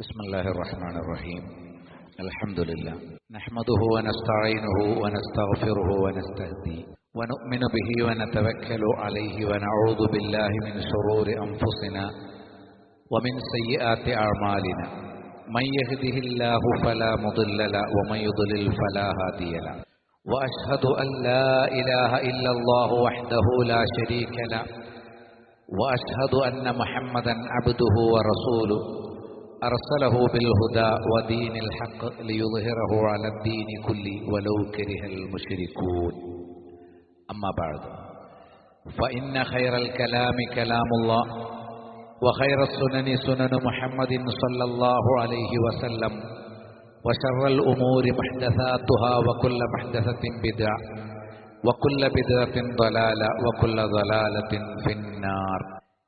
بسم الله الرحمن الرحيم. الحمد لله. نحمده ونستعينه ونستغفره ونستهديه. ونؤمن به ونتوكل عليه ونعوذ بالله من شرور أنفسنا ومن سيئات أعمالنا. من يهده الله فلا مضل له ومن يضلل فلا هادي له. وأشهد أن لا إله إلا الله وحده لا شريك له. وأشهد أن محمدا عبده ورسوله. أرسله بالهدى ودين الحق ليظهره على الدين كله ولو كره المشركون. أما بعد فإن خير الكلام كلام الله وخير السنن سنن محمد صلى الله عليه وسلم وشر الأمور محدثاتها وكل محدثة بدعة وكل بدعة ضلالة وكل ضلالة في النار.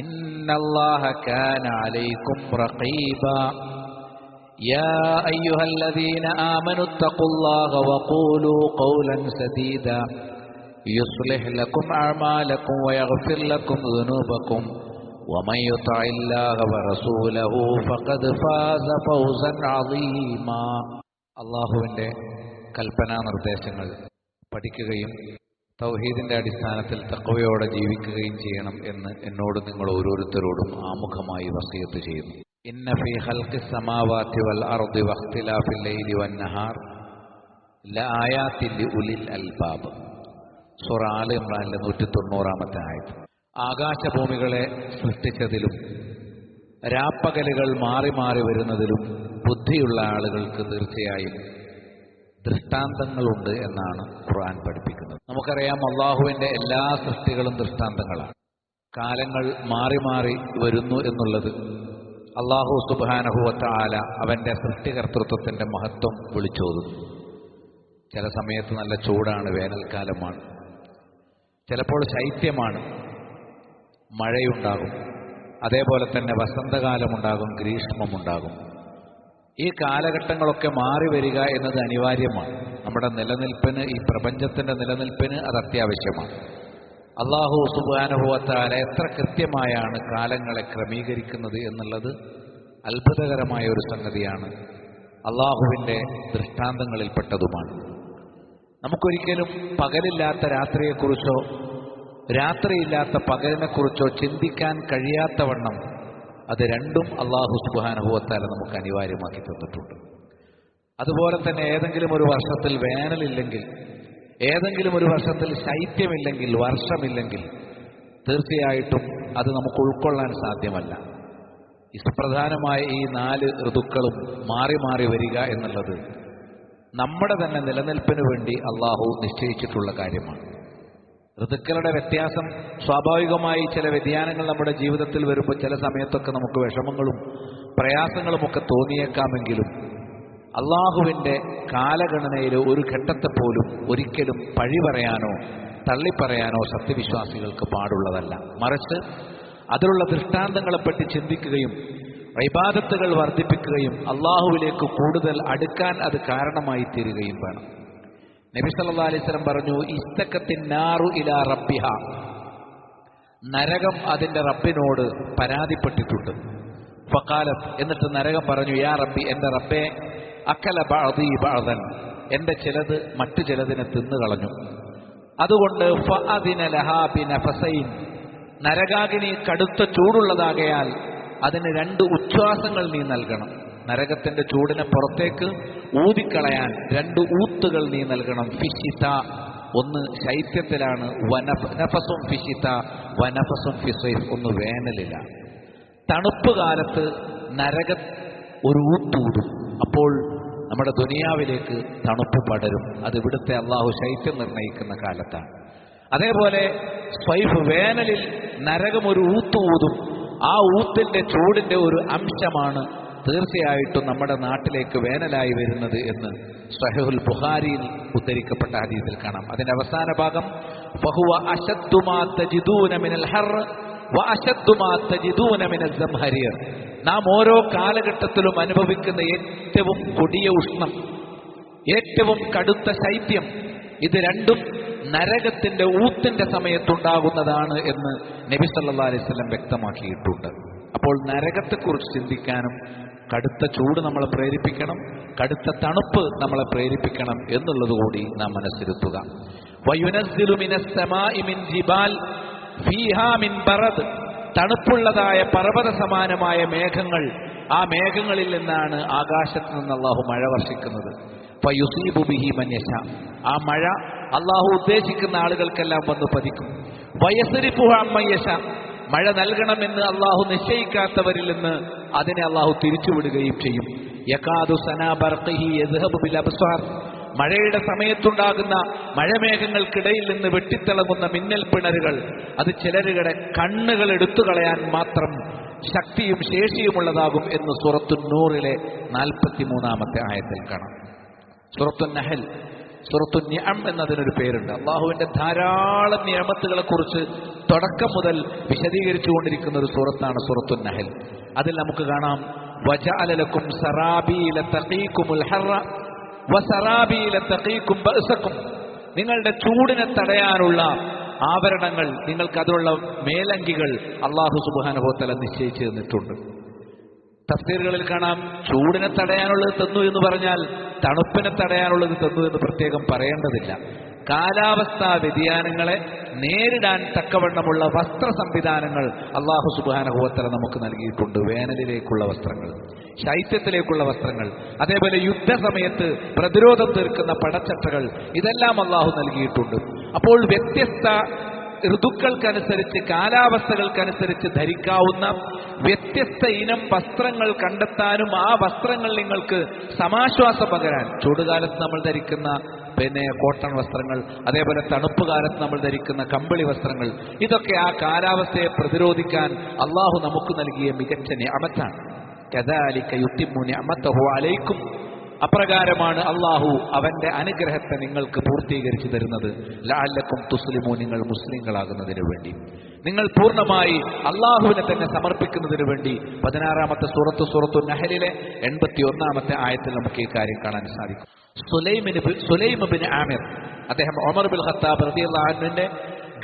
إن الله كان عليكم رقيبا يا أيها الذين آمنوا اتقوا الله وقولوا قولا سديدا يصلح لكم أعمالكم ويغفر لكم ذنوبكم ومن يطع الله ورسوله فقد فاز فوزا عظيما അള്ളാഹുവിൻ്റെ കൽപ്പനാ നിർദ്ദേശങ്ങൾ പഠിക്കുകയും തൗഹീദിന്റെ അടിസ്ഥാനത്തിൽ തക്കവയോടെ ജീവിക്കുകയും ചെയ്യണം എന്ന് എന്നോട് നിങ്ങൾ ഓരോരുത്തരോടും ആമുഖമായി വസീത്ത് ചെയ്യുന്നു. ഇന്ന വൽ അർദി ലൈലി ഉലിൽ സൂറ ആയത്. ആകാശഭൂമികളെ സൃഷ്ടിച്ചതിലും രാപ്പകലുകൾ മാറി മാറി വരുന്നതിലും ബുദ്ധിയുള്ള ആളുകൾക്ക് തീർച്ചയായും ദൃഷ്ടാന്തങ്ങളുണ്ട് എന്നാണ് ഖുർആൻ പഠിപ്പിക്കുന്നത്. നമുക്കറിയാം അള്ളാഹുവിന്റെ എല്ലാ സൃഷ്ടികളും ദൃഷ്ടാന്തങ്ങളാണ്. കാലങ്ങൾ മാറി മാറി വരുന്നു എന്നുള്ളത് അള്ളാഹു സുബാനഹുവത്ത ആല അവന്റെ സൃഷ്ടികർത്തൃത്വത്തിന്റെ മഹത്വം വിളിച്ചോതുന്നു. ചില സമയത്ത് നല്ല ചൂടാണ് വേനൽക്കാലമാണ്. ചിലപ്പോൾ ശൈത്യമാണ് മഴയുണ്ടാകും. അതേപോലെ തന്നെ വസന്തകാലമുണ്ടാകും ഗ്രീഷ്മമുണ്ടാകും. ഈ കാലഘട്ടങ്ങളൊക്കെ മാറി വരിക എന്നത് അനിവാര്യമാണ്. നമ്മുടെ നിലനിൽപ്പിന് ഈ പ്രപഞ്ചത്തിന്റെ നിലനിൽപ്പിന് അത് അത്യാവശ്യമാണ്. അള്ളാഹു സുബാനുഭവത്താല എത്ര കൃത്യമായാണ് കാലങ്ങളെ ക്രമീകരിക്കുന്നത് എന്നുള്ളത് അത്ഭുതകരമായ ഒരു സംഗതിയാണ്. അള്ളാഹുവിന്റെ ദൃഷ്ടാന്തങ്ങളിൽപ്പെട്ടതുമാണ്. നമുക്കൊരിക്കലും പകലില്ലാത്ത രാത്രിയെക്കുറിച്ചോ രാത്രിയില്ലാത്ത പകലിനെക്കുറിച്ചോ ചിന്തിക്കാൻ കഴിയാത്തവണ്ണം അത് രണ്ടും അള്ളാഹു സുബാനുഭവത്താല നമുക്ക് അനിവാര്യമാക്കി തന്നിട്ടുണ്ട്. അതുപോലെ തന്നെ ഏതെങ്കിലും ഒരു വർഷത്തിൽ വേനലില്ലെങ്കിൽ ഏതെങ്കിലും ഒരു വർഷത്തിൽ ശൈത്യമില്ലെങ്കിൽ വർഷമില്ലെങ്കിൽ തീർച്ചയായിട്ടും അത് നമുക്ക് ഉൾക്കൊള്ളാൻ സാധ്യമല്ല. സുപ്രധാനമായ ഈ നാല് ഋതുക്കളും മാറി മാറി വരിക എന്നുള്ളത് നമ്മുടെ തന്നെ നിലനിൽപ്പിന് വേണ്ടി അള്ളാഹു നിശ്ചയിച്ചിട്ടുള്ള കാര്യമാണ്. ഋതുക്കളുടെ വ്യത്യാസം സ്വാഭാവികമായി ചില വ്യതിയാനങ്ങൾ നമ്മുടെ ജീവിതത്തിൽ വരുമ്പോൾ ചില സമയത്തൊക്കെ നമുക്ക് വിഷമങ്ങളും പ്രയാസങ്ങളുമൊക്കെ തോന്നിയേക്കാമെങ്കിലും അള്ളാഹുവിന്റെ കാലഗണനയിൽ ഒരു ഘട്ടത്തെ പോലും ഒരിക്കലും പഴി പറയാനോ തള്ളിപ്പറയാനോ സത്യവിശ്വാസികൾക്ക് പാടുള്ളതല്ല. മറിച്ച് അതിലുള്ള ദൃഷ്ടാന്തങ്ങളെപ്പറ്റി ചിന്തിക്കുകയും ഇബാദത്തുകൾ വർദ്ധിപ്പിക്കുകയും അള്ളാഹുവിലേക്ക് കൂടുതൽ അടുക്കാൻ അത് കാരണമായി തീരുകയും വേണം. നബി സല്ലാ അലൈസ്ലം പറഞ്ഞു ഇസ്തക്കത്തിനാറു ഇല റബ്ബിഹ. നരകം അതിന്റെ റബ്ബിനോട് പരാതിപ്പെട്ടിട്ടുണ്ട്. ഫക്കാലത്ത് എന്നിട്ട് നരകം പറഞ്ഞു യാ റബ്ബി എന്റെ റബ്ബെ അക്കല ബാദി ബാദൻ എന്റെ ചിലത് മറ്റു ചിലതിനെ തിന്നു കളഞ്ഞു അതുകൊണ്ട് നരകാഗ്നി കടുത്ത ചൂടുള്ളതാകയാൽ അതിന് രണ്ട് ഉച്ഛ്വാസങ്ങൾ നീ നൽകണം. നരകത്തിന്റെ ചൂടിനെ പുറത്തേക്ക് ഊതിക്കളയാൻ രണ്ട് ഊത്തുകൾ നീ നൽകണം. ഫിഷിത. ഒന്ന് ശൈത്യത്തിലാണ്. വനഫസും ഫിഷിത. വനഫസും ഫിസൈഫ് ഒന്ന് വേനലിലാണ് തണുപ്പ് കാലത്ത് നരക ഒരു ഊത്തൂടും അപ്പോൾ നമ്മുടെ ദുനിയാവിലേക്ക് തണുപ്പ് പടരും. അത് ഇവിടുത്തെ അള്ളാഹു ശൈത്യം നിർണയിക്കുന്ന കാലത്താണ്. അതേപോലെ സ്വൈഫ് വേനലിൽ നരകം ഒരു ഊത്ത് ഊതും. ആ ഊത്തിന്റെ ചൂടിന്റെ ഒരു അംശമാണ് തീർച്ചയായിട്ടും നമ്മുടെ നാട്ടിലേക്ക് വേനലായി വരുന്നത് എന്ന് സഹുൽ ബുഹാരിയിൽ ഉദ്ധരിക്കപ്പെട്ട ഹദീസിൽ കാണാം. അതിന്റെ അവസാന ഭാഗം ബഹുവ അശദ്ദുമാ തജിദൂന മിനൽ ഹർ നാം ഓരോ കാലഘട്ടത്തിലും അനുഭവിക്കുന്ന ഏറ്റവും കൊടിയ ഉഷ്ണം ഏറ്റവും കടുത്ത ശൈത്യം ഇത് രണ്ടും നരകത്തിന്റെ ഊത്തിന്റെ സമയത്തുണ്ടാകുന്നതാണ് എന്ന് നബി സല്ലാ അലൈവല്ലം വ്യക്തമാക്കിയിട്ടുണ്ട്. അപ്പോൾ നരകത്തെക്കുറിച്ച് ചിന്തിക്കാനും കടുത്ത ചൂട് നമ്മളെ പ്രേരിപ്പിക്കണം കടുത്ത തണുപ്പ് നമ്മളെ പ്രേരിപ്പിക്കണം എന്നുള്ളത് കൂടി നാം മനസ്സിരുത്തുക. തണുപ്പുള്ളതായ പർവത സമാനമായ മേഘങ്ങൾ ആ മേഘങ്ങളിൽ നിന്നാണ് ആകാശത്ത് നിന്ന് അള്ളാഹു മഴ വർഷിക്കുന്നത്. മന്യശ ആ മഴ അള്ളാഹു ഉദ്ദേശിക്കുന്ന ആളുകൾക്കെല്ലാം വന്ന് പതിക്കും. വയസരിപ്പുഹ അമ്മയ്യശ മഴ നൽകണമെന്ന് അള്ളാഹു നിശ്ചയിക്കാത്തവരിൽ നിന്ന് അതിനെ അള്ളാഹു തിരിച്ചുവിടുകയും ചെയ്യും. യകാദു സനാ ബർഖിഹി യദ്ഹബു ബിൽ അബ്സാർ. മഴയുടെ സമയത്തുണ്ടാകുന്ന മഴമേഘങ്ങൾക്കിടയിൽ നിന്ന് വെട്ടിത്തിളങ്ങുന്ന മിന്നൽ പിണരുകൾ അത് ചിലരുടെ കണ്ണുകൾ എടുത്തു കളയാൻ മാത്രം ശക്തിയും ശേഷിയുമുള്ളതാകും എന്ന് സുറത്തു നൂറിലെ നാൽപ്പത്തി മൂന്നാമത്തെ ആയത്തിൽ കാണാം. സുറത്തു നഹൽ സുറത്തു നിഅം എന്നതിനൊരു പേരുണ്ട്. അള്ളാഹുവിന്റെ ധാരാളം നിയമത്തുകളെ കുറിച്ച് തുടക്കം മുതൽ വിശദീകരിച്ചുകൊണ്ടിരിക്കുന്ന ഒരു സൂറത്താണ് സുറത്തു നഹൽ. അതിൽ നമുക്ക് കാണാം വജഅലലക്കും സറാബീല തഖീക്കുമുൽ ഹറ വസറാബീല തഖീക്കും ബഅസക്കും. നിങ്ങളുടെ ചൂടിനെ തടയാനുള്ള ആവരണങ്ങൾ നിങ്ങൾക്ക് അതിനുള്ള മേലങ്കികൾ അള്ളാഹു സുബാനുഭവത്തല നിശ്ചയിച്ചു തന്നിട്ടുണ്ട്. തഫ്സീറുകളിൽ കാണാം ചൂടിനെ തടയാനുള്ളത് തന്നു എന്ന് പറഞ്ഞാൽ തണുപ്പിനെ തടയാനുള്ളത് തന്നു എന്ന് പ്രത്യേകം പറയേണ്ടതില്ല. കാലാവസ്ഥാ വ്യതിയാനങ്ങളെ നേരിടാൻ തക്കവണ്ണമുള്ള വസ്ത്ര സംവിധാനങ്ങൾ അള്ളാഹു സുബാനഹോത്തര നമുക്ക് നൽകിയിട്ടുണ്ട്. വേനലിലേക്കുള്ള വസ്ത്രങ്ങൾ ശൈത്യത്തിലേക്കുള്ള വസ്ത്രങ്ങൾ അതേപോലെ യുദ്ധസമയത്ത് പ്രതിരോധം തീർക്കുന്ന പടച്ചട്ടകൾ ഇതെല്ലാം അള്ളാഹു നൽകിയിട്ടുണ്ട്. അപ്പോൾ വ്യത്യസ്ത ഋതുക്കൾക്കനുസരിച്ച് കാലാവസ്ഥകൾക്കനുസരിച്ച് ധരിക്കാവുന്ന വ്യത്യസ്ത ഇനം വസ്ത്രങ്ങൾ കണ്ടെത്താനും ആ വസ്ത്രങ്ങൾ നിങ്ങൾക്ക് സമാശ്വാസം പകരാൻ ചൂടുകാലത്ത് നമ്മൾ ധരിക്കുന്ന പിന്നെ കോട്ടൺ വസ്ത്രങ്ങൾ അതേപോലെ തണുപ്പ് കാലത്ത് നമ്മൾ ധരിക്കുന്ന കമ്പിളി വസ്ത്രങ്ങൾ. ഇതൊക്കെ ആ കാലാവസ്ഥയെ പ്രതിരോധിക്കാൻ അള്ളാഹു നമുക്ക് നൽകിയ മികച്ച അമത്താണ് കദാലിക്ക യുത്തിമു നിഅമത്തഹു അലൈക്കും അപ്രകാരമാണ് അള്ളാഹു അവന്റെ അനുഗ്രഹത്തെ നിങ്ങൾക്ക് പൂർത്തീകരിച്ചു തരുന്നത്. ലാലക്കും തുസ്ലിമോ നിങ്ങൾ മുസ്ലിങ്ങളാകുന്നതിന് വേണ്ടി. നിങ്ങൾ പൂർണമായി അള്ളാഹുവിനെ തന്നെ സമർപ്പിക്കുന്നതിന് വേണ്ടി പതിനാറാമത്തെ സൂറത്ത് സൂറത്തു നഹലിലെ എൺപത്തി ഒന്നാമത്തെ ആയത്തിൽ നമുക്ക് ഈ കാര്യം കാണാൻ സാധിക്കും. സുലൈമിന് സുലൈമബിൻ ആമിർ അദ്ദേഹം ഒമർ ബിൻ ഖത്താബ് റബിന്റെ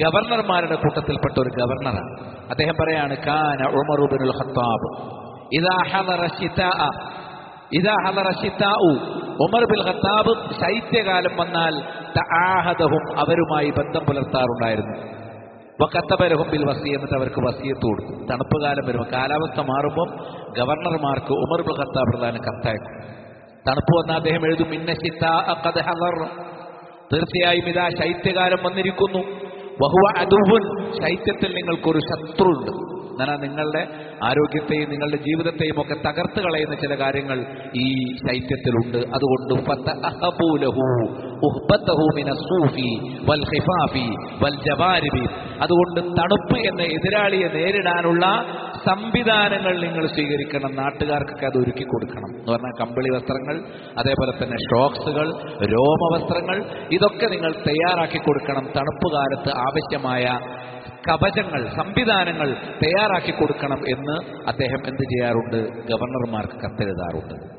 ഗവർണർമാരുടെ കൂട്ടത്തിൽപ്പെട്ട ഒരു ഗവർണറാണ്. അദ്ദേഹം പറയാണ് കാന ഉമറുബിനുൽ ഖത്താബ് ഇതാ ഇതാ ഹല ശിതാഉ ഉമർ ബിൽ ഖത്താബ് ശൈത്യകാലം വന്നാൽ തആഹദഹും അവരുമായി ബന്ധം പുലർത്താറുണ്ടായിരുന്നു. വക്കത്തബരഹും ബിൽ വസി എന്നിട്ട് അവർക്ക് വസിയത്ത് കൊടുക്കും തണുപ്പ് കാലം വരുമ്പോൾ കാലാവസ്ഥ മാറുമ്പോൾ ഗവർണർമാർക്ക് ഉമർ ബിൽ ഖത്താബ് പ്രധാന കത്തയക്കും തണുപ്പ് വന്ന അദ്ദേഹം എഴുതും ഇന്ന തീർച്ചയായും ഇതാ ശൈത്യകാലം വന്നിരിക്കുന്നു. ബഹുവ അതുവൻ ശൈത്യത്തിൽ നിങ്ങൾക്കൊരു ശത്രുണ്ട്. എന്നാൽ നിങ്ങളുടെ ആരോഗ്യത്തെയും നിങ്ങളുടെ ജീവിതത്തെയും ഒക്കെ തകർത്ത് കളയുന്ന ചില കാര്യങ്ങൾ ഈ ശൈത്യത്തിലുണ്ട്. അതുകൊണ്ട് അതുകൊണ്ട് തണുപ്പ് എന്ന എതിരാളിയെ നേരിടാനുള്ള സംവിധാനങ്ങൾ നിങ്ങൾ സ്വീകരിക്കണം. നാട്ടുകാർക്കൊക്കെ അത് ഒരുക്കി കൊടുക്കണം. എന്ന് പറഞ്ഞാൽ കമ്പിളി വസ്ത്രങ്ങൾ അതേപോലെ തന്നെ ഷോക്സുകൾ രോമവസ്ത്രങ്ങൾ ഇതൊക്കെ നിങ്ങൾ തയ്യാറാക്കി കൊടുക്കണം. തണുപ്പ് കാലത്ത് ആവശ്യമായ കവചങ്ങൾ സംവിധാനങ്ങൾ തയ്യാറാക്കി കൊടുക്കണം എന്ന് അദ്ദേഹം എന്ത് ചെയ്യാറുണ്ട്? ഗവർണർമാർക്ക് കത്തെഴുതാറുണ്ട്.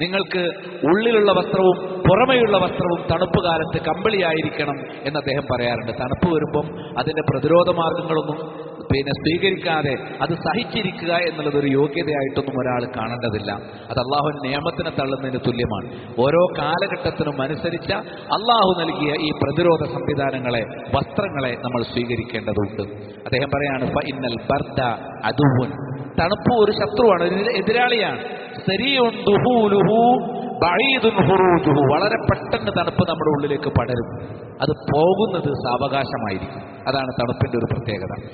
നിങ്ങൾക്ക് ഉള്ളിലുള്ള വസ്ത്രവും പുറമെയുള്ള വസ്ത്രവും തണുപ്പ് കാലത്ത് കമ്പിളിയായിരിക്കണം എന്ന് അദ്ദേഹം പറയാറുണ്ട്. തണുപ്പ് വരുമ്പം അതിന്റെ പ്രതിരോധ മാർഗങ്ങളൊന്നും പിന്നെ സ്വീകരിക്കാതെ അത് സഹിച്ചിരിക്കുക എന്നുള്ളത് ഒരു യോഗ്യതയായിട്ടൊന്നും ഒരാൾ കാണേണ്ടതില്ല. അത് അള്ളാഹു നിയമത്തിനെ തള്ളുന്നതിന് തുല്യമാണ്. ഓരോ കാലഘട്ടത്തിനും അനുസരിച്ച അള്ളാഹു നൽകിയ ഈ പ്രതിരോധ സംവിധാനങ്ങളെ വസ്ത്രങ്ങളെ നമ്മൾ സ്വീകരിക്കേണ്ടതുണ്ട്. അദ്ദേഹം പറയാണ് "ഫ ഇന്നൽ ബർദ അതുവൻ തണുപ്പ് ഒരു ശത്രുവാണ് എതിരാളിയാണ്. വളരെ പെട്ടെന്ന് തണുപ്പ് നമ്മുടെ ഉള്ളിലേക്ക് പടരും. അത് പോകുന്നത് സാവകാശമായിരിക്കും. അതാണ് തണുപ്പിന്റെ ഒരു പ്രത്യേകത.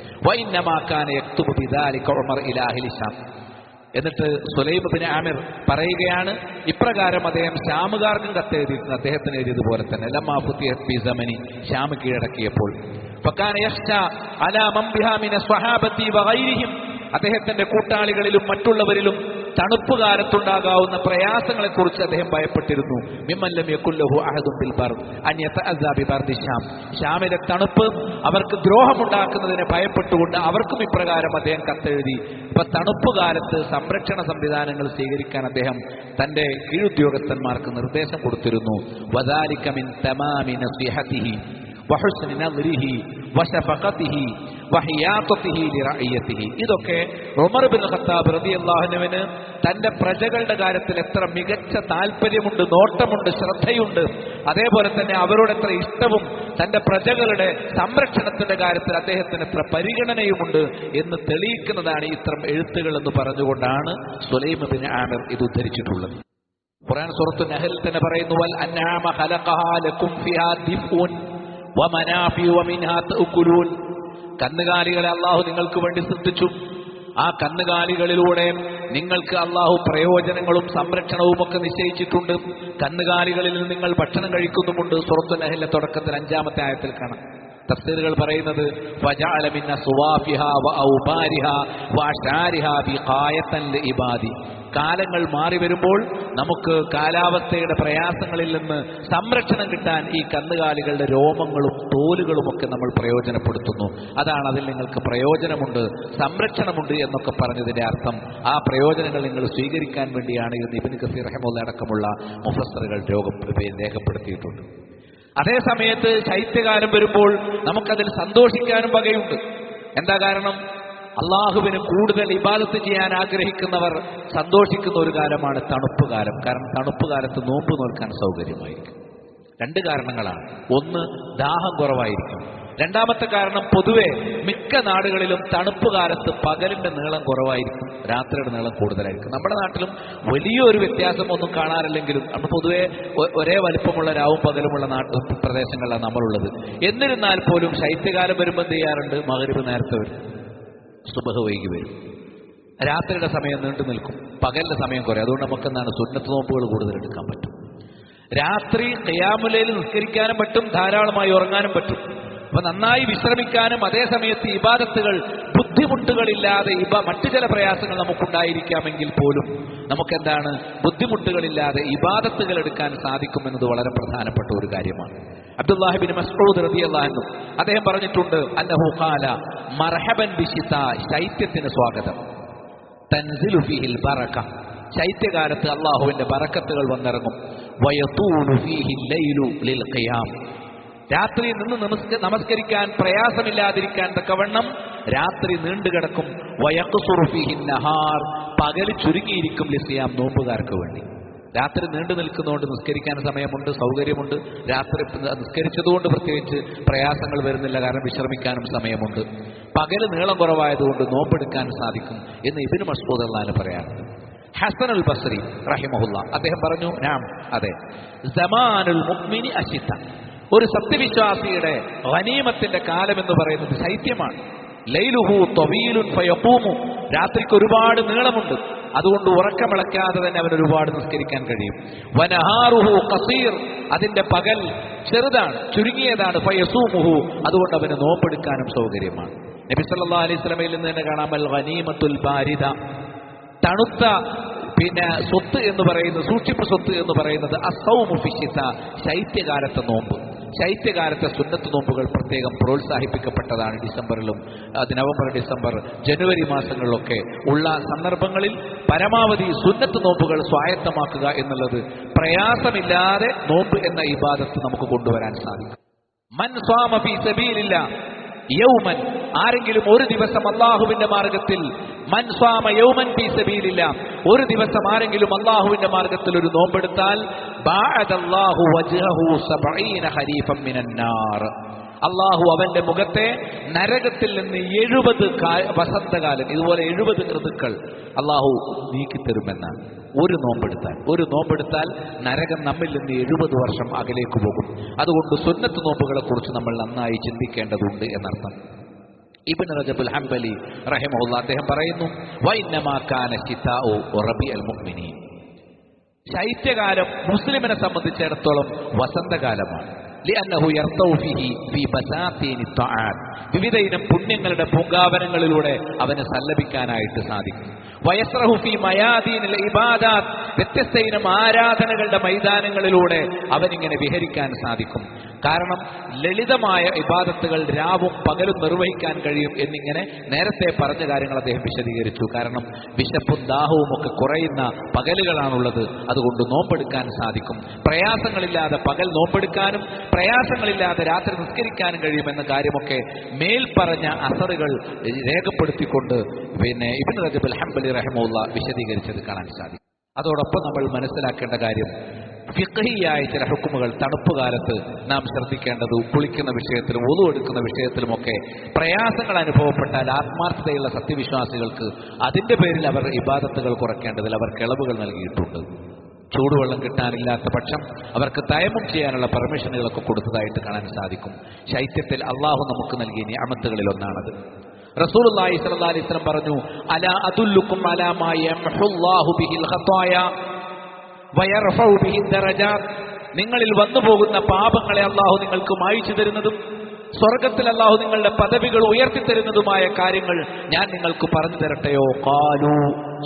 എന്നിട്ട് സുലൈബിന് ആമിർ പറയുകയാണ് ഇപ്രകാരം അദ്ദേഹം ശ്യാമുകാർക്കും കത്തെഴുതിയിട്ടുണ്ട്. അദ്ദേഹത്തിന് എഴുതിയതുപോലെ തന്നെ ഫി സമനി ഷാം കീഴടക്കിയപ്പോൾ. അദ്ദേഹത്തിന്റെ കൂട്ടാളികളിലും മറ്റുള്ളവരിലും തണുപ്പ് കാലത്തുണ്ടാകാവുന്ന പ്രയാസങ്ങളെക്കുറിച്ച് അദ്ദേഹം ഭയപ്പെട്ടിരുന്നു. മിമ്മല്ലം യക്കുല്ലഹു അഹദും ബിൽ ബർ അന്യത അസാബി ബർദി ഷാം ഷാമിലെ തണുപ്പ് അവർക്ക് ദ്രോഹമുണ്ടാക്കുന്നതിനെ ഭയപ്പെട്ടുകൊണ്ട് അവർക്കും ഇപ്രകാരം അദ്ദേഹം കത്തെഴുതി. ഇപ്പൊ തണുപ്പ് കാലത്ത് സംരക്ഷണ സംവിധാനങ്ങൾ സ്വീകരിക്കാൻ അദ്ദേഹം തന്റെ കീഴുദ്യോഗസ്ഥന്മാർക്ക് നിർദ്ദേശം കൊടുത്തിരുന്നു. വദാലിക്കമിൻ തമാമി നസിഹതിഹി വഹുസ്നി ലിറഇയതിഹി ഇതൊക്കെ ഉമർ ബിൻ ഖത്താബ് അള്ളാഹുനുവിന് തന്റെ പ്രജകളുടെ കാര്യത്തിൽ എത്ര മികച്ച താല്പര്യമുണ്ട് നോട്ടമുണ്ട് ശ്രദ്ധയുണ്ട്. അതേപോലെ തന്നെ അവരോട് എത്ര ഇഷ്ടവും തന്റെ പ്രജകളുടെ സംരക്ഷണത്തിന്റെ കാര്യത്തിൽ അദ്ദേഹത്തിന് എത്ര പരിഗണനയുമുണ്ട് എന്ന് തെളിയിക്കുന്നതാണ് ഇത്തരം എഴുത്തുകൾ എന്ന് പറഞ്ഞുകൊണ്ടാണ് സുലൈം ബിൻ ആമിർ ഇത് ഉദ്ധരിച്ചിട്ടുള്ളത്. ഖുർആൻ സുഹൃത്ത് നഹൽ തന്നെ പറയുന്നു വൽ ലക്കും ഫിഹാ ദിഫ്ഉൻ വമനാഫി വമിൻഹാ കന്നുകാലികളെ അള്ളാഹു നിങ്ങൾക്ക് വേണ്ടി സൃഷ്ടിച്ചു. ആ കന്നുകാലികളിലൂടെ നിങ്ങൾക്ക് അള്ളാഹു പ്രയോജനങ്ങളും സംരക്ഷണവും ഒക്കെ നിശ്ചയിച്ചിട്ടുണ്ട്. കന്നുകാലികളിൽ നിങ്ങൾ ഭക്ഷണം കഴിക്കുന്നുമുണ്ട്. സുറത്തു നഹലിന്റെ തുടക്കത്തിൽ അഞ്ചാമത്തെ ആയത്തിൽ കാണാം. തഫ്സീറുകൾ പറയുന്നത് ഫജഅല കാലങ്ങൾ മാറി വരുമ്പോൾ നമുക്ക് കാലാവസ്ഥയുടെ പ്രയാസങ്ങളിൽ നിന്ന് സംരക്ഷണം കിട്ടാൻ ഈ കന്നുകാലികളുടെ രോമങ്ങളും തോലുകളും ഒക്കെ നമ്മൾ പ്രയോജനപ്പെടുത്തുന്നു. അതാണ് അതിൽ നിങ്ങൾക്ക് പ്രയോജനമുണ്ട് സംരക്ഷണമുണ്ട് എന്നൊക്കെ പറഞ്ഞതിന്റെ അർത്ഥം. ആ പ്രയോജനങ്ങൾ നിങ്ങൾ സ്വീകരിക്കാൻ വേണ്ടിയാണ് ഇത് നിബിൻ കസീർ റഹമുല്ല അടക്കമുള്ള മുഫസറുകൾ രോഗം രേഖപ്പെടുത്തിയിട്ടുണ്ട്. അതേ സമയത്ത് ശൈത്യകാലം വരുമ്പോൾ നമുക്കതിൽ സന്തോഷിക്കാനും വകയുണ്ട്. എന്താ കാരണം? അള്ളാഹുവിന് കൂടുതൽ ഇബാദത്ത് ചെയ്യാൻ ആഗ്രഹിക്കുന്നവർ സന്തോഷിക്കുന്ന ഒരു കാലമാണ് തണുപ്പ് കാലം. കാരണം തണുപ്പ് കാലത്ത് നോമ്പ് നോൽക്കാൻ സൗകര്യമായിരിക്കും. രണ്ട് കാരണങ്ങളാണ്. ഒന്ന് ദാഹം കുറവായിരിക്കും. രണ്ടാമത്തെ കാരണം പൊതുവെ മിക്ക നാടുകളിലും തണുപ്പ് കാലത്ത് പകലിന്റെ നീളം കുറവായിരിക്കും. രാത്രിയുടെ നീളം കൂടുതലായിരിക്കും. നമ്മുടെ നാട്ടിലും വലിയൊരു വ്യത്യാസമൊന്നും കാണാറില്ലെങ്കിലും നമ്മൾ പൊതുവെ ഒരേ വലിപ്പമുള്ള രാവും പകലുമുള്ള നാട്ടു പ്രദേശങ്ങളിലാണ് നമ്മളുള്ളത്. എന്നിരുന്നാൽ പോലും ശൈത്യകാലം വരുമ്പോൾ എന്ത് ചെയ്യാറുണ്ട്? മകരവ് നേരത്തെ വരും. സുബഹ വൈകി വരും. രാത്രിയുടെ സമയം നീണ്ടു നിൽക്കും. പകലിന്റെ സമയം കുറയും. അതുകൊണ്ട് നമുക്ക് എന്താണ് സുന്നത്ത് നോമ്പുകൾ കൂടുതൽ എടുക്കാൻ പറ്റും. രാത്രി കയ്യാമുലയിൽ നിസ്കരിക്കാനും പറ്റും ധാരാളമായി ഉറങ്ങാനും പറ്റും. അപ്പൊ നന്നായി വിശ്രമിക്കാനും അതേസമയത്ത് ഇബാദത്തുകൾ ബുദ്ധിമുട്ടുകളില്ലാതെ ഇബ മറ്റു ചില പ്രയാസങ്ങൾ നമുക്കുണ്ടായിരിക്കാമെങ്കിൽ പോലും നമുക്കെന്താണ് ബുദ്ധിമുട്ടുകളില്ലാതെ ഇബാദത്തുകൾ എടുക്കാൻ സാധിക്കുമെന്നത് വളരെ പ്രധാനപ്പെട്ട ഒരു കാര്യമാണ്. അബ്ദുല്ലാഹിബിൻ മസ്ഊദ് റളിയല്ലാഹു അദ്ദേഹം പറഞ്ഞിട്ടുണ്ട് അന്നഹു ഖാല മർഹബൻ ബിശിത ശൈത്യത്തിന് സ്വാഗതം. തൻസിലു ഫീഹിൽ ബറക. ശൈത്യകാലത്ത് അള്ളാഹുവിന്റെ ബറക്കത്തുകൾ വന്നിറങ്ങും. വയതൂലു ഫീഹിൽ ലൈലു ലിൽ ഖിയാം. രാത്രി നിന്ന് നമസ്ക നമസ്കരിക്കാൻ പ്രയാസമില്ലാതിരിക്കാൻ തക്കവണ്ണം രാത്രി നീണ്ടുകിടക്കും വയക്കുസുറു ഫീഹിൻ നഹാർ പകൽ ചുരുങ്ങിയിരിക്കും ലിസിയാം നോമ്പുകാർക്ക് വേണ്ടി. രാത്രി നീണ്ടു നിൽക്കുന്നതുകൊണ്ട് നിസ്കരിക്കാൻ സമയമുണ്ട് സൗകര്യമുണ്ട്. രാത്രി നിസ്കരിച്ചതുകൊണ്ട് പ്രത്യേകിച്ച് പ്രയാസങ്ങൾ വരുന്നില്ല കാരണം വിശ്രമിക്കാനും സമയമുണ്ട്. പകൽ നീളം കുറവായതുകൊണ്ട് നോമ്പെടുക്കാൻ സാധിക്കും എന്ന് ഇബിന് മസ്ബൂദ് അള്ളഹാന് പറയാറുണ്ട്. ഹസൻ അൽ ബസ്രി റഹിമഹുല്ല. അദ്ദേഹം പറഞ്ഞു നാം അതെ. സമാനുൽ മുക്മിനി അശിത്ത. ഒരു സത്യവിശ്വാസിയുടെ വനീമത്തിന്റെ കാലം എന്ന് പറയുന്നത് ശൈത്യമാണ് ലൈലുഹു തൊവീലുൻ ഫയഖൂമു. രാത്രിക്ക് ഒരുപാട് നീളമുണ്ട്. അതുകൊണ്ട് ഉറക്കമിളക്കാതെ തന്നെ അവൻ ഒരുപാട് നിസ്കരിക്കാൻ കഴിയും. വനഹാറുഹു കസീർ അതിന്റെ പകൽ ചെറുതാണ് ചുരുങ്ങിയതാണ്. ഫയസൂമുഹു അതുകൊണ്ട് അവന് നോപ്പെടുക്കാനും സൗകര്യമാണ്. നബി സല്ലാ അലൈഹി സ്വലമയിൽ നിന്ന് തന്നെ കാണാം അൽ ഗനീമത്തുൽ ബാരിദ. തണുത്ത പിന്നെ സ്വത്ത് എന്ന് പറയുന്നത് സൂക്ഷിപ്പ് സ്വത്ത് എന്ന് പറയുന്നത് അസൗമുഫിഷിത്ത ശൈത്യകാലത്തെ നോമ്പ്. ശൈത്യകാലത്തെ സുന്നത്ത് നോമ്പുകൾ പ്രത്യേകം പ്രോത്സാഹിപ്പിക്കപ്പെട്ടതാണ് ഡിസംബറിലും നവംബർ ഡിസംബർ ജനുവരി മാസങ്ങളിലൊക്കെ ഉള്ള സന്ദർഭങ്ങളിൽ പരമാവധി സുന്നത്ത് നോമ്പുകൾ സ്വായത്തമാക്കുക എന്നുള്ളത് പ്രയാസമില്ലാതെ നോമ്പ് എന്ന ഇബാദത്ത് നമുക്ക് കൊണ്ടുവരാൻ സാധിക്കും. മൻ സ്വാമ ഫീ സബീലില്ല യൗമൻ ആരെങ്കിലും ഒരു ദിവസം അള്ളാഹുവിന്റെ മാർഗത്തിൽ മൻസ്വാമ യൗമൻ പി സബീലില്ല ഒരു ദിവസം ആരെങ്കിലും അള്ളാഹുവിന്റെ മാർഗത്തിൽ ഒരു നോമ്പെടുത്താൽ അള്ളാഹു അവന്റെ മുഖത്തെ നരകത്തിൽ നിന്ന് എഴുപത് വസന്തകാലം ഇതുപോലെ എഴുപത് ഋതുക്കൾ അള്ളാഹു നീക്കിത്തരുമെന്നാണ്. ഒരു നോമ്പെടുത്താൽ ഒരു നോമ്പെടുത്താൽ നരകം നമ്മിൽ നിന്ന് എഴുപത് വർഷം അകലേക്ക് പോകും. അതുകൊണ്ട് സുന്നത്ത് നോമ്പുകളെ കുറിച്ച് നമ്മൾ നന്നായി ചിന്തിക്കേണ്ടതുണ്ട് എന്നർത്ഥം. ഇബിൻ റജബുൽ ഹംബലി റഹിമുള്ള അദ്ദേഹം പറയുന്നു ശൈത്യകാലം മുസ്ലിമിനെ സംബന്ധിച്ചിടത്തോളം വസന്തകാലമാണ്. ലിഅന്നഹു ഫി വിവിധ ഇനം പുണ്യങ്ങളുടെ പൂങ്കാവനങ്ങളിലൂടെ അവന് സല്ലപിക്കാനായിട്ട് സാധിക്കും. വയസ്രഹുഫി ഫി മയാദീനിൽ വ്യത്യസ്ത ഇനം ആരാധനകളുടെ മൈതാനങ്ങളിലൂടെ അവനിങ്ങനെ വിഹരിക്കാൻ സാധിക്കും. കാരണം ലളിതമായ ഇബാദത്തുകൾ രാവും പകലും നിർവഹിക്കാൻ കഴിയും എന്നിങ്ങനെ നേരത്തെ പറഞ്ഞ കാര്യങ്ങൾ അദ്ദേഹം വിശദീകരിച്ചു. കാരണം വിശപ്പും ദാഹവും ഒക്കെ കുറയുന്ന പകലുകളാണുള്ളത്. അതുകൊണ്ട് നോമ്പെടുക്കാൻ സാധിക്കും. പ്രയാസങ്ങളില്ലാതെ പകൽ നോമ്പെടുക്കാനും പ്രയാസങ്ങളില്ലാതെ രാത്രി നിസ്കരിക്കാനും കഴിയുമെന്ന കാര്യമൊക്കെ മേൽപ്പറഞ്ഞ അസറുകൾ രേഖപ്പെടുത്തിക്കൊണ്ട് പിന്നെ ഇബിൻ റജബ് അൽഹംബലി റഹമുല്ല വിശദീകരിച്ചത് കാണാൻ സാധിക്കും. അതോടൊപ്പം നമ്മൾ മനസ്സിലാക്കേണ്ട കാര്യം ഫിഖഹിയായ ചില ഹുക്കുമുകൾ തണുപ്പ് കാലത്ത് നാം ശ്രദ്ധിക്കേണ്ടത് കുളിക്കുന്ന വിഷയത്തിലും ഒതു എടുക്കുന്ന വിഷയത്തിലുമൊക്കെ പ്രയാസങ്ങൾ അനുഭവപ്പെട്ടാൽ ആത്മാർത്ഥതയുള്ള സത്യവിശ്വാസികൾക്ക് അതിന്റെ പേരിൽ അവർ ഇബാദത്തുകൾ കുറയ്ക്കേണ്ടതിൽ അവർ കിളവുകൾ നൽകിയിട്ടുണ്ട്. ചൂടുവെള്ളം കിട്ടാനില്ലാത്ത പക്ഷം അവർക്ക് തയമം ചെയ്യാനുള്ള പെർമിഷനുകളൊക്കെ കൊടുത്തതായിട്ട് കാണാൻ സാധിക്കും. ശൈത്യത്തിൽ അള്ളാഹു നമുക്ക് നൽകിയ നിയമത്തുകളിൽ ഒന്നാണത്. റസൂൽ അലൈഹി പറഞ്ഞു അലാ ദറജാത്ത് നിങ്ങളിൽ വന്നു പോകുന്ന പാപങ്ങളെ അള്ളാഹു നിങ്ങൾക്ക് മായിച്ചു തരുന്നതും സ്വർഗത്തിൽ അള്ളാഹു നിങ്ങളുടെ പദവികൾ ഉയർത്തിത്തരുന്നതുമായ കാര്യങ്ങൾ ഞാൻ നിങ്ങൾക്ക് പറഞ്ഞു തരട്ടെയോ? കാലു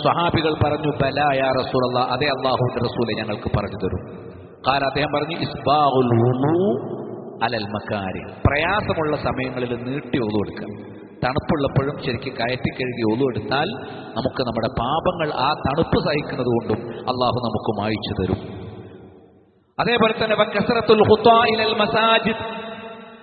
സ്വഹാബികൾ പറഞ്ഞു ബലായ റസൂൽ അതേ അള്ളാഹുവിന്റെ റസൂലെ ഞങ്ങൾക്ക് പറഞ്ഞു തരും. കാല അദ്ദേഹം പറഞ്ഞു ഇസ്ബാഉൽ അലൽമക്കാരി അലൽ മക്കാരി പ്രയാസമുള്ള സമയങ്ങളിൽ നീട്ടി ഒതു കൊടുക്കുക. തണുപ്പുള്ളപ്പോഴും ശരിക്കും കയറ്റി കഴുകി ഒതു എടുത്താൽ നമുക്ക് നമ്മുടെ പാപങ്ങൾ ആ തണുപ്പ് സഹിക്കുന്നത് കൊണ്ടും അള്ളാഹു നമുക്ക് മായിച്ചു തരും. അതേപോലെ തന്നെ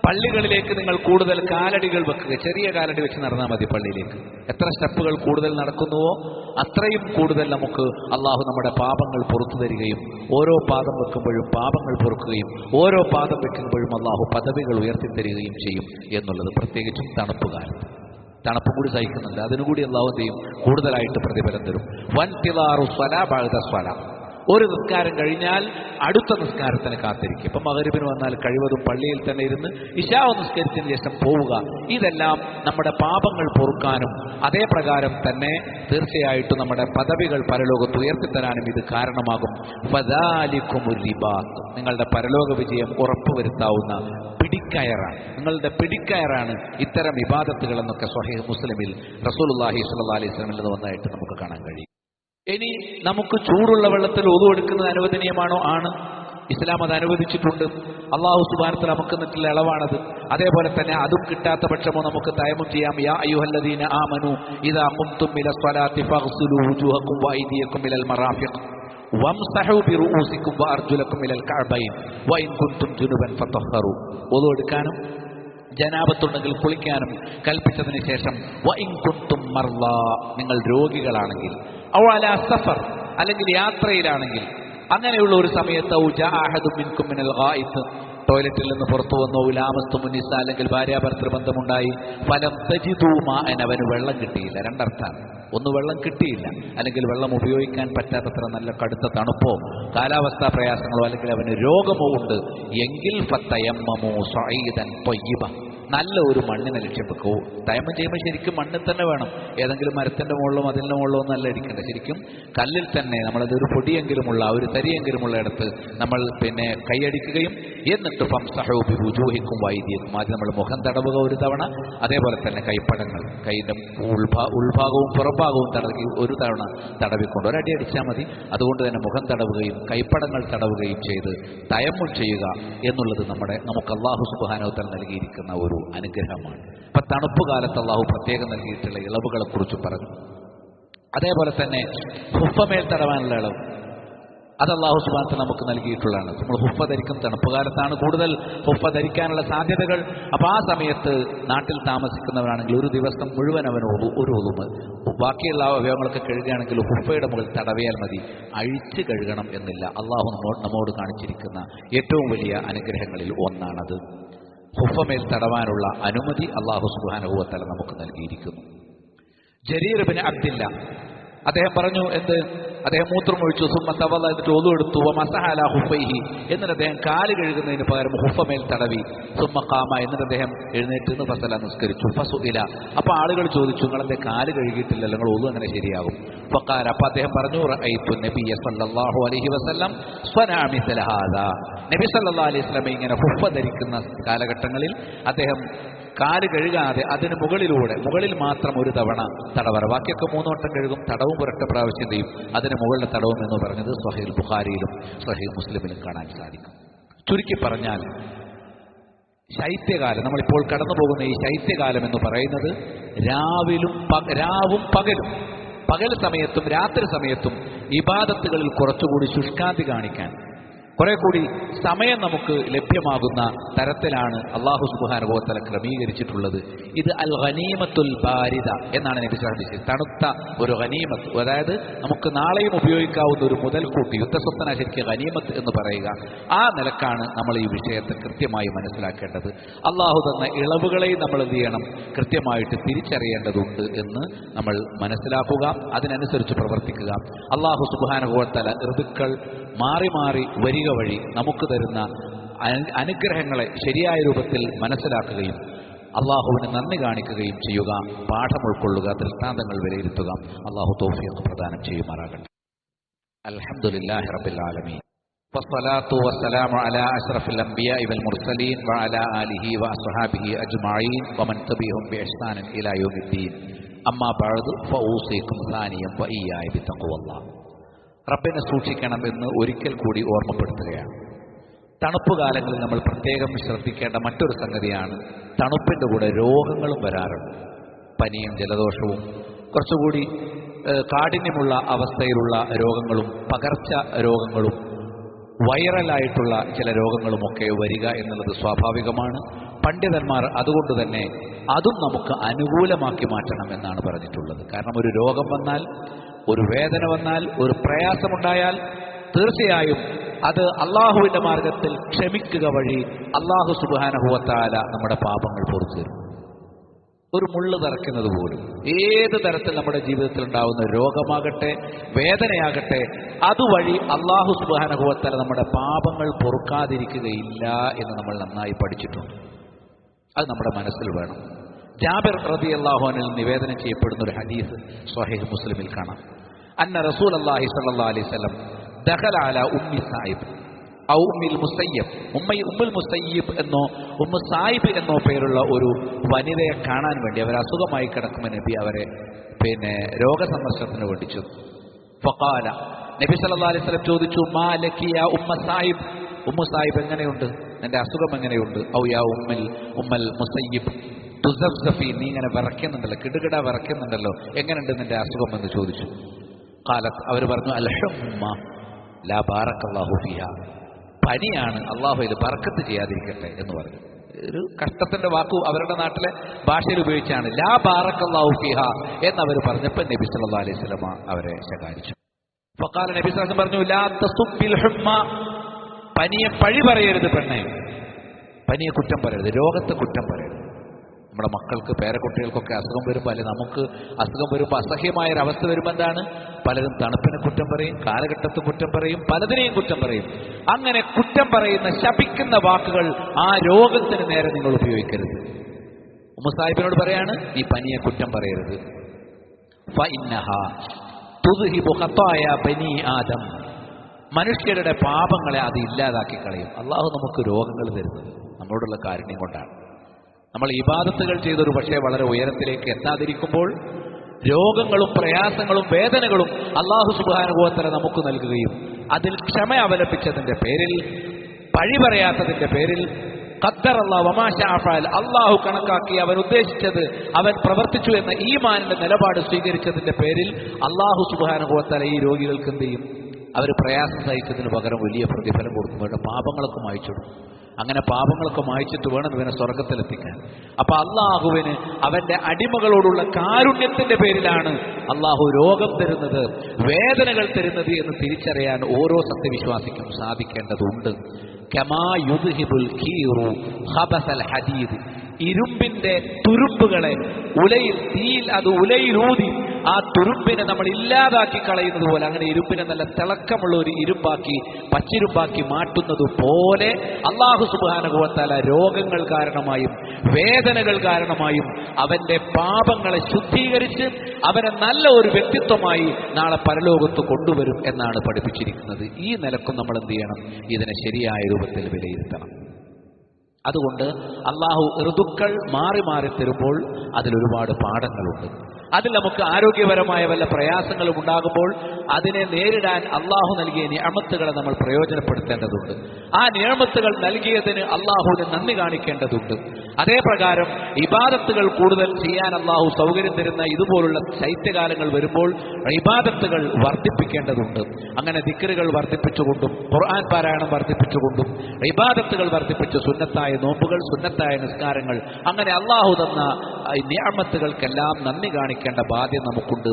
പള്ളികളിലേക്ക് നിങ്ങൾ കൂടുതൽ കാലടികൾ വെക്കുക. ചെറിയ കാലടി വെച്ച് നടന്നാൽ മതി പള്ളിയിലേക്ക്. എത്ര സ്റ്റെപ്പുകൾ കൂടുതൽ നടക്കുന്നുവോ അത്രയും കൂടുതൽ നമുക്ക് അള്ളാഹു നമ്മുടെ പാപങ്ങൾ പുറത്തു തരികയും ഓരോ പാദം വെക്കുമ്പോഴും പാപങ്ങൾ പൊറുക്കുകയും ഓരോ പാദം വെക്കുമ്പോഴും അള്ളാഹു പദവികൾ ഉയർത്തിത്തരികയും ചെയ്യും എന്നുള്ളത് പ്രത്യേകിച്ചും തണുപ്പ് കാലത്ത്. തണുപ്പും കൂടി സഹിക്കുന്നുണ്ട്. അതിനുകൂടി അള്ളാഹു കൂടുതലായിട്ട് പ്രതിഫലം തരും. വൻ തിലാറു സ്വല ബാഴുത സ്വല. ഒരു നിസ്കാരം കഴിഞ്ഞാൽ അടുത്ത നിസ്കാരത്തിന് കാത്തിരിക്കും. ഇപ്പം മകരുവിന് വന്നാൽ കഴിവതും പള്ളിയിൽ തന്നെ ഇരുന്ന് ഇശാവ് നിസ്കരിച്ചതിന് ശേഷം പോവുക. ഇതെല്ലാം നമ്മുടെ പാപങ്ങൾ പൊറുക്കാനും അതേ പ്രകാരം തന്നെ തീർച്ചയായിട്ടും നമ്മുടെ പദവികൾ പരലോകത്ത് ഉയർത്തിത്തരാനും ഇത് കാരണമാകും. ഫദാലിക്കുമുർ നിങ്ങളുടെ പരലോക വിജയം ഉറപ്പുവരുത്താവുന്ന പിടിക്കയറാണ്. നിങ്ങളുടെ പിടിക്കയറാണ് ഇത്തരം വിവാദത്തുകൾ എന്നൊക്കെ സ്വഹീഹ് മുസ്ലിമിൽ റസൂൽ റസൂലുള്ളാഹി സ്വല്ലല്ലാഹി അലൈഹി സ്വലമിൽ നിന്ന് വന്നതായിട്ട് നമുക്ക് കാണാൻ കഴിയും. ഇനി നമുക്ക് ചൂടുള്ള വെള്ളത്തിൽ ഒതു എടുക്കുന്നത് അനുവദനീയമാണോ? ആണ്. ഇസ്ലാം അത് അനുവദിച്ചിട്ടുണ്ട്. അള്ളാഹു സുബാനത്തിൽ നമുക്ക് നിന്നിട്ടുള്ള ഇളവാണത്. അതേപോലെ തന്നെ അതും കിട്ടാത്ത പക്ഷമോ നമുക്ക് തയമം ചെയ്യാം. യാ അയ്യുഹല്ലദീന ആമനു ഇദാ ഖുംതും ഇല സ്വലാത്തി ഫഗ്സുലു വുജൂഹക്കും വൈദിയക്കും ഇലൽ മറാഫിഖ്. വംസഹു ബിറുഊസിക്കും വഅർജുലക്കും ഇലൽ കഅബൈൻ. വഇൻ കുൻതും ജുനുബൻ ഫതഹറു. ഒതു എടുക്കാനും ജനാപത്തുണ്ടെങ്കിൽ കുളിക്കാനും കൽപ്പിച്ചതിന് ശേഷം വഇൻ കുൻതും മർള നിങ്ങൾ രോഗികളാണെങ്കിൽ ഔ അല സഫർ അല്ലെങ്കിൽ യാത്രയിലാണെങ്കിൽ. അങ്ങനെയുള്ള ഒരു സമയത്ത് ടോയ്ലറ്റിൽ നിന്ന് പുറത്തു വന്നോ ലാമസ്തു മുന്നിസ അല്ലെങ്കിൽ ഭാര്യാഭർത്തൃ ബന്ധമുണ്ടായി. ഫലം തജിതൂമ അവന് വെള്ളം കിട്ടിയില്ല. രണ്ടർത്ഥാണ് ഒന്ന് വെള്ളം കിട്ടിയില്ല. അല്ലെങ്കിൽ വെള്ളം ഉപയോഗിക്കാൻ പറ്റാത്തത്ര നല്ല കടുത്ത തണുപ്പോ കാലാവസ്ഥാ പ്രയാസങ്ങളോ അല്ലെങ്കിൽ അവന് രോഗമോ ഉണ്ട്. എങ്കിൽ ഫത്തയമ്മമോ സ്വൈതൻ പൊയ്യബ നല്ല ഒരു മണ്ണിനെ ലക്ഷ്യം വെക്കൂ ചെയ്യുമ്പോൾ ശരിക്കും മണ്ണിൽ തന്നെ വേണം. ഏതെങ്കിലും മരത്തിന്റെ മുകളിലോ മതിലിന്റെ മുകളിലോ ഒന്നല്ല ഇരിക്കേണ്ട ശരിക്കും കല്ലിൽ തന്നെ നമ്മളത് ഒരു പൊടിയെങ്കിലുമുള്ള ഒരു തരിയെങ്കിലുമുള്ള ഇടത്ത് നമ്മൾ പിന്നെ കൈയടിക്കുകയും എന്നിട്ട് ഫംസഹൂബി ഉജൂഹിക്കും വൈദ്യക്കും. ആദ്യം നമ്മൾ മുഖം തടവുക ഒരു തവണ. അതേപോലെ തന്നെ കൈപ്പടങ്ങൾ. കൈയുടെ ഉൾഭാ ഉൾഭാഗവും പുറഭാഗവും തടവി ഒരു തവണ തടവിക്കൊണ്ട് ഒരടി അടിച്ചാൽ മതി. അതുകൊണ്ട് തന്നെ മുഖം തടവുകയും കൈപ്പടങ്ങൾ തടവുകയും ചെയ്ത് തയമ്മുൾ ചെയ്യുക എന്നുള്ളത് നമ്മുടെ നമുക്ക് അള്ളാഹു സുബാനോത്തൽ നൽകിയിരിക്കുന്ന ഒരു അനുഗ്രഹമാണ്. ഇപ്പൊ തണുപ്പ് കാലത്ത് അള്ളാഹു പ്രത്യേകം നൽകിയിട്ടുള്ള ഇളവുകളെ കുറിച്ച് പറഞ്ഞു. അതേപോലെ തന്നെ ഹുഫമേൽ തടവാനുള്ള ഇളവ്. അത് അള്ളാഹു സുബാനത്ത് നമുക്ക് നൽകിയിട്ടുള്ളതാണ്. നമ്മൾ ഹുഫ ധരിക്കും തണുപ്പ് കാലത്താണ് കൂടുതൽ ഹുഫ ധരിക്കാനുള്ള സാധ്യതകൾ. അപ്പൊ ആ സമയത്ത് നാട്ടിൽ താമസിക്കുന്നവരാണെങ്കിൽ ഒരു ദിവസം മുഴുവൻ ഒതു ഒരു ഒതുമ്. ബാക്കിയുള്ള അവയവങ്ങളൊക്കെ കഴുകുകയാണെങ്കിൽ ഹുഫയുടെ മുകളിൽ തടവിയാൽ മതി. അഴിച്ച് കഴുകണം എന്നില്ല. അള്ളാഹു നമ്മോട് കാണിച്ചിരിക്കുന്ന ഏറ്റവും വലിയ അനുഗ്രഹങ്ങളിൽ ഒന്നാണത്. ഹുഫമേൽ തടവാനുള്ള അനുമതി അള്ളാഹു സുബാനുഭവത്തല നമുക്ക് നൽകിയിരിക്കുന്നു. ജരീർ ബിൻ അബ്ദില്ല അദ്ദേഹം പറഞ്ഞു എന്ത്? അദ്ദേഹം മൂത്രം ഒഴിച്ചു സുമ്മ തവള എന്നിട്ട് ഒതു എടുത്തു മസഹാല ഹുഫൈഹി എന്നിട്ട് അദ്ദേഹം കാൽ കഴുകുന്നതിന് പകരം ഹുഫമേൽ തടവി സുമ്മ കാമ എന്നിട്ട് അദ്ദേഹം എഴുന്നേറ്റ് നിന്ന് ഫസല നിസ്കരിച്ചു. ഫസു ഇല അപ്പൊ ആളുകൾ ചോദിച്ചു നിങ്ങളെന്റെ കാൽ കഴുകിയിട്ടില്ല നിങ്ങൾ ഒതു അങ്ങനെ ശരിയാകും? ഫക്കാൽ അപ്പൊ അദ്ദേഹം പറഞ്ഞു റഅയ്തു നബിയ സല്ലല്ലാഹു അലൈഹി വസല്ലം സ്വനാമി സലഹാദ ഹാദാ. നബി സല്ലല്ലാഹു അലൈഹി വസല്ലം ഇങ്ങനെ ഹുഫ ധരിക്കുന്ന കാലഘട്ടങ്ങളിൽ അദ്ദേഹം കാൽ കഴുകാതെ അതിന് മുകളിലൂടെ മുകളിൽ മാത്രം ഒരു തവണ തടവറ. ബാക്കിയൊക്കെ മൂന്നോട്ടം കഴുകും തടവും പുരട്ട പ്രാവശ്യം ചെയ്യും. അതിന് മുകളിലെ തടവും എന്ന് പറഞ്ഞത് സഹീൽ ബുഖാരിയിലും സഹീൽ മുസ്ലിമിലും കാണാൻ സാധിക്കും. ചുരുക്കി പറഞ്ഞാൽ ശൈത്യകാലം നമ്മളിപ്പോൾ കടന്നു പോകുന്ന ഈ ശൈത്യകാലം എന്ന് പറയുന്നത് രാവിലും രാവും പകലും. പകൽ സമയത്തും രാത്രി സമയത്തും ഇബാദത്തുകളിൽ കുറച്ചുകൂടി ശുഷ്കാന്തി കാണിക്കാൻ കുറെ കൂടി സമയം നമുക്ക് ലഭ്യമാകുന്ന തരത്തിലാണ് അള്ളാഹു സുബാനുഭവത്തല ക്രമീകരിച്ചിട്ടുള്ളത്. ഇത് അൽ ഖനീമത്തുൽ ബാരിദ എന്നാണ് എനിക്ക് ശ്രദ്ധിച്ചത് തണുത്ത ഒരു ഖനീമത്ത്. അതായത് നമുക്ക് നാളെയും ഉപയോഗിക്കാവുന്ന ഒരു മുതൽക്കൂട്ടി യുദ്ധസ്വത്തന ശരിക്ക് ഖനീമത്ത് എന്ന് പറയുക. ആ നിലക്കാണ് നമ്മൾ ഈ വിഷയത്തെ കൃത്യമായി മനസ്സിലാക്കേണ്ടത്. അള്ളാഹു തന്ന ഇളവുകളെയും നമ്മൾ എന്ത് ചെയ്യണം? കൃത്യമായിട്ട് തിരിച്ചറിയേണ്ടതുണ്ട് എന്ന് നമ്മൾ മനസ്സിലാക്കുക അതിനനുസരിച്ച് പ്രവർത്തിക്കുക. അള്ളാഹു സുബാനുഭവത്തല ഋതുക്കൾ മാറി മാറി വരിക വഴി നമുക്ക് തരുന്ന അനു- അനുഗ്രഹങ്ങളെ ശരിയായ രൂപത്തിൽ മനസ്സിലാക്കുകയും അള്ളാഹുവിന് നന്ദി കാണിക്കുകയും ചെയ്യുക പാഠം ഉൾക്കൊള്ളുക ദൃഷ്ടാന്തങ്ങൾ വിലയിരുത്തുക അള്ളാഹു തോഫിയൊക്കെ പ്രദാനം ചെയ്യുമാറാകട്ടെ അൽഹംദുലില്ലാഹി റബ്ബിൽ ആലമീൻ والصلاة والسلام على أشرف الأنبياء والمرسلين وعلى آله وأصحابه أجمعين ومن تبعهم بإحسان إلى يوم الدين أما بعد فأوصيكم ثانيا وإياي بتقوى الله റബ്ബിനെ സൂക്ഷിക്കണമെന്ന് ഒരിക്കൽ കൂടി ഓർമ്മപ്പെടുത്തുകയാണ്. തണുപ്പ് കാലങ്ങളിൽ നമ്മൾ പ്രത്യേകം ശ്രദ്ധിക്കേണ്ട മറ്റൊരു സംഗതിയാണ് തണുപ്പിന്റെ കൂടെ രോഗങ്ങളും വരാറുണ്ട്. പനിയും ജലദോഷവും കുറച്ചുകൂടി കാഠിന്യമുള്ള അവസ്ഥയിലുള്ള രോഗങ്ങളും പകർച്ച രോഗങ്ങളും വൈറലായിട്ടുള്ള ചില രോഗങ്ങളുമൊക്കെ വരിക എന്നുള്ളത് സ്വാഭാവികമാണ്. പണ്ഡിതന്മാർ അതുകൊണ്ട് തന്നെ അതും നമുക്ക് അനുകൂലമാക്കി മാറ്റണം എന്നാണ് പറഞ്ഞിട്ടുള്ളത്. കാരണം ഒരു രോഗം വന്നാൽ ഒരു വേദന വന്നാൽ ഒരു പ്രയാസമുണ്ടായാൽ തീർച്ചയായും അത് അള്ളാഹുവിന്റെ മാർഗത്തിൽ ക്ഷമിക്കുക വഴി അള്ളാഹു സുബാനഹുവത്താല നമ്മുടെ പാപങ്ങൾ പുറത്തു തരും. ഒരു മുള്ളു തറയ്ക്കുന്നത് പോലും ഏത് തരത്തിൽ നമ്മുടെ ജീവിതത്തിൽ ഉണ്ടാവുന്ന രോഗമാകട്ടെ വേദനയാകട്ടെ അതുവഴി അള്ളാഹു സുബാനഹുവത്തല നമ്മുടെ പാപങ്ങൾ പൊറുക്കാതിരിക്കുകയില്ല എന്ന് നമ്മൾ നന്നായി പഠിച്ചിട്ടുണ്ട്. അത് നമ്മുടെ മനസ്സിൽ വേണം. ജാബിർ റബി അള്ളാഹുനിൽ നിവേദനം ചെയ്യപ്പെടുന്ന ഒരു ഹദീസ് സ്വഹേ മുസ്ലിമിൽ കാണാം. അന്ന റസൂൽ അള്ളാഹി സല്ലാ അലൈഹി സ്വലം അല ഉമ്മി സാഹിബ് ഔ ഉമ്മിൽ മുസയ്യബ്. ഉമ്മ മുസയ്യിബ് എന്നോ ഉമ്മ സാഹിബ് എന്നോ പേരുള്ള ഒരു വനിതയെ കാണാൻ വേണ്ടി അവർ അസുഖമായി കിടക്കുമ്പോൾ നബി അവരെ പിന്നെ രോഗസന്ദർശനത്തിന് വേണ്ടി ഫക്കാല നബി സല്ലാ അലൈഹി സ്വലം ചോദിച്ചു മാ ലക്കിയ ഉമ്മ സാഹിബ് ഉമ്മ സാഹിബ് എങ്ങനെയുണ്ട്? നിന്റെ അസുഖം എങ്ങനെയുണ്ട്? ഔ യാ ഉമ്മൽ ഉമ്മൽ മുസയ്യിബ്. തുസഫ്സഫി നീ ഇങ്ങനെ വിറയ്ക്കുന്നുണ്ടല്ലോ കിടുകിട വിറയ്ക്കുന്നുണ്ടല്ലോ എങ്ങനെയുണ്ട് നിന്റെ അസുഖം എന്ന് ചോദിച്ചു. കാലത്ത് അവർ പറഞ്ഞു അൽഹുമ്മ ലാ ബാറക്കല്ലാഹു ഫിഹ. പനിയാണ് അള്ളാഹു ഇത് പറക്കത്ത് ചെയ്യാതിരിക്കട്ടെ എന്ന് പറഞ്ഞു. ഒരു കഷ്ടത്തിന്റെ വാക്കു അവരുടെ നാട്ടിലെ ഭാഷയിൽ ഉപയോഗിച്ചാണ്. ലാ ബാറക്കല്ലാഹു ഫിഹ എന്നവർ പറഞ്ഞപ്പോൾ നബി സല്ലാ അലൈഹി സ്വലമ അവരെ ശകാരിച്ചു. ഫഖാല നബി സല്ലല്ലാഹു പറഞ്ഞു ലാ തസുബിൽ ഹുമ്മ. പനിയെ പഴി പറയരുത് പെണ്ണെ. പനിയെ കുറ്റം പറയരുത് രോഗത്തെ കുറ്റം പറയരുത്. നമ്മുടെ മക്കൾക്ക് പേരക്കുട്ടികൾക്കൊക്കെ അസുഖം വരുമ്പോൾ അല്ലെ നമുക്ക് അസുഖം വരുമ്പോൾ അസഹ്യമായ ഒരു അവസ്ഥ വരുമ്പോൾ എന്താണ്? പലരും തണുപ്പിനെ കുറ്റം പറയും കാലഘട്ടത്തെ കുറ്റം പറയും പലതിനെയും കുറ്റം പറയും. അങ്ങനെ കുറ്റം പറയുന്ന ശപിക്കുന്ന വാക്കുകൾ ആ രോഗത്തിന് നേരെ നിങ്ങൾ ഉപയോഗിക്കരുത്. ഉമ്മസാഹിബിനോട് പറയാണ് ഈ പനിയെ കുറ്റം പറയരുത്. ആദം. മനുഷ്യരുടെ പാപങ്ങളെ അത് ഇല്ലാതാക്കി കളയും അള്ളാഹു നമുക്ക് രോഗങ്ങൾ തരുന്നത്. നമ്മളോടുള്ള കാരുണ്യം കൊണ്ടാണ്. നമ്മൾ ഇബാദത്തുകൾ ചെയ്തൊരു പക്ഷേ വളരെ ഉയരത്തിലേക്ക് എത്താതിരിക്കുമ്പോൾ രോഗങ്ങളും പ്രയാസങ്ങളും വേദനകളും അള്ളാഹു സുബാനുഭവത്തല നമുക്ക് നൽകുകയും അതിൽ ക്ഷമ അവലംബിച്ചതിന്റെ പേരിൽ പഴി പറയാത്തതിന്റെ പേരിൽ ഖദ്ദർ അള്ളാഹു വമാശാഫാൽ അള്ളാഹു കണക്കാക്കി അവൻ ഉദ്ദേശിച്ചത് അവൻ പ്രവർത്തിച്ചു എന്ന ഈ മാനിന്റെ നിലപാട് സ്വീകരിച്ചതിന്റെ പേരിൽ അള്ളാഹു സുബാനുഭവത്തല ഈ രോഗികൾക്ക് എന്ത് ചെയ്യും? അവർ പ്രയാസം സഹിച്ചതിന് പകരം വലിയ പ്രതിഫലം കൊടുക്കും. അവരുടെ പാപങ്ങളൊക്കെ മായച്ചിടും അങ്ങനെ പാപങ്ങളൊക്കെ മായച്ചിട്ട് വേണം ഇവനെ സ്വർഗത്തിലെത്തിക്കാൻ അപ്പൊ അള്ളാഹുവിന് അവന്റെ അടിമകളോടുള്ള കാരുണ്യത്തിന്റെ പേരിലാണ് അള്ളാഹു രോഗം തരുന്നത് വേദനകൾ തരുന്നത് എന്ന് തിരിച്ചറിയാൻ ഓരോ സത്യവിശ്വാസിക്കും സാധിക്കേണ്ടതുണ്ട്. ഇരുമ്പിന്റെ തുരുമ്പുകളെ ഉലയിൽ തീയിൽ അത് ഉലയിലൂതി ആ തുരുമ്പിനെ നമ്മൾ ഇല്ലാതാക്കി കളയുന്നത് പോലെ അങ്ങനെ ഇരുമ്പിനെ നല്ല തിളക്കമുള്ള ഒരു ഇരുമ്പാക്കി പച്ചിരുമ്പാക്കി മാറ്റുന്നത് പോലെ അള്ളാഹു സുബാനുഭവത്താല രോഗങ്ങൾ കാരണമായും വേദനകൾ കാരണമായും അവന്റെ പാപങ്ങളെ ശുദ്ധീകരിച്ച് അവനെ നല്ല ഒരു വ്യക്തിത്വമായി നാളെ പരലോകത്ത് കൊണ്ടുവരും എന്നാണ് പഠിപ്പിച്ചിരിക്കുന്നത്. ഈ നിലക്കും നമ്മൾ എന്ത് ചെയ്യണം? ഇതിനെ ശരിയായ രൂപത്തിൽ വിലയിരുത്തണം. അതുകൊണ്ട് അള്ളാഹു ഋതുക്കൾ മാറി മാറി തരുമ്പോൾ അതിലൊരുപാട് പാഠങ്ങളുണ്ട്. അതിൽ നമുക്ക് ആരോഗ്യപരമായ വല്ല പ്രയാസങ്ങളും ഉണ്ടാകുമ്പോൾ അതിനെ നേരിടാൻ അള്ളാഹു നൽകിയ നിയമത്തുകളെ നമ്മൾ പ്രയോജനപ്പെടുത്തേണ്ടതുണ്ട്. ആ നിയമത്തുകൾ നൽകിയതിന് അള്ളാഹുവിന് നന്ദി കാണിക്കേണ്ടതുണ്ട്. അതേ പ്രകാരം ഇബാദത്തുകൾ കൂടുതൽ ചെയ്യാൻ അള്ളാഹു സൗകര്യം തരുന്ന ഇതുപോലുള്ള ശൈത്യകാലങ്ങൾ വരുമ്പോൾ ഇബാദത്തുകൾ വർദ്ധിപ്പിക്കേണ്ടതുണ്ട്. അങ്ങനെ ദിക്കറുകൾ വർദ്ധിപ്പിച്ചുകൊണ്ടും ഖുർആൻ പാരായണം വർദ്ധിപ്പിച്ചുകൊണ്ടും ഇബാദത്തുകൾ വർദ്ധിപ്പിച്ച് സുന്നത്തായ നോമ്പുകൾ സുന്നത്തായ നിസ്കാരങ്ങൾ. അങ്ങനെ അള്ളാഹു തന്ന നിയമത്തുകൾക്കെല്ലാം നന്ദി കാണിക്കേണ്ട ബാധ്യത നമുക്കുണ്ട്.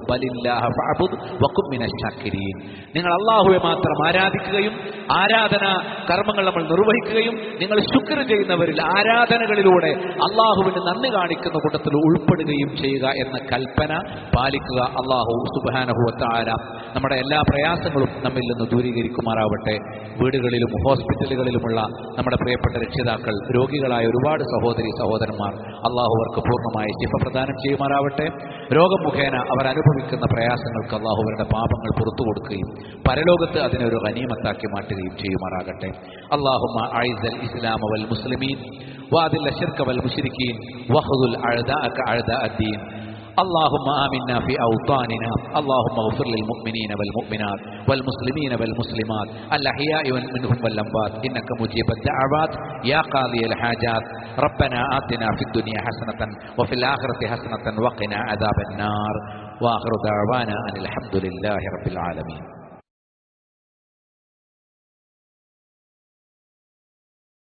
നിങ്ങൾ അള്ളാഹുവെ മാത്രം ആരാധിക്കുകയും ആരാധന കർമ്മങ്ങൾ നമ്മൾ നിർവഹിക്കുകയും നിങ്ങൾ ശുക്ർ ചെയ്യുന്നവരിൽ ആരാധനകളിലൂടെ അള്ളാഹുവിന് നന്ദി കാണിക്കുന്ന കൂട്ടത്തിൽ ഉൾപ്പെടുകയും ചെയ്യുക എന്ന കൽപ്പന പാലിക്കുക അള്ളാഹു സുബാനഹുവത്താര നമ്മുടെ എല്ലാ പ്രയാസങ്ങളും നമ്മിൽ നിന്ന് ദൂരീകരിക്കുമാറാവട്ടെ. വീടുകളിലും ഹോസ്പിറ്റലുകളിലുമുള്ള നമ്മുടെ പ്രിയപ്പെട്ട രക്ഷിതാക്കൾ രോഗികളായ ഒരുപാട് സഹോദരി സഹോദരന്മാർ അള്ളാഹു അവർക്ക് പൂർണമായി ശിഫ പ്രദാനം ചെയ്യുമാറാവട്ടെ. രോഗം മുഖേന അവർ അനുഭവിക്കുന്ന പ്രയാസങ്ങൾക്ക് അള്ളാഹു അവരുടെ പാപങ്ങൾ പുറത്തു കൊടുക്കുകയും പരലോകത്ത് അതിനൊരു ഒരു ഗനീമത്താക്കി മാറ്റുകയും ചെയ്യുമാറാകട്ടെ. അള്ളാഹുമ ഐസൽ ഇസ്ലാം വൽ മുസ്ലിമീൻ വാദിൽ അഷർക്കവൽ മുഷിരിക്കീൻ വഹദുൽ അഴുദ അഴുദ അദ്ദീൻ اللهم آمنا في أوطاننا. اللهم اغفر للمؤمنين والمؤمنات والمسلمين والمسلمات الأحياء منهم والأموات. إنك مجيب الدعوات يا قاضي الحاجات. ربنا آتنا في الدنيا حسنة وفي الآخرة حسنة وقنا عذاب النار. وآخر دعوانا أن الحمد لله رب العالمين.